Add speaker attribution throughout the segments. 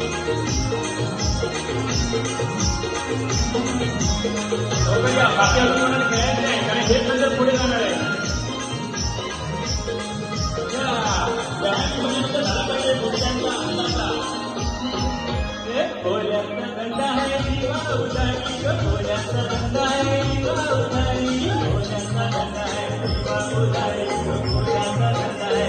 Speaker 1: और भैया बाकी अपने उन्होंने कहा है कहीं खेत में से पूरे गाना रहेगा गंदा है जीवा उठाई भोजन सा गंदा है जीवा उठाई भोजन सा गंदा है जीवा उठाई भोजन सा गंदा है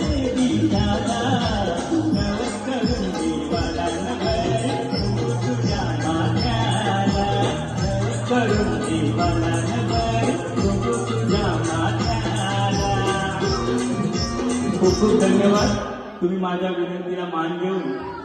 Speaker 1: खूब खूब धन्यवाद। तुम्हें मज़ा विनंती मान देऊन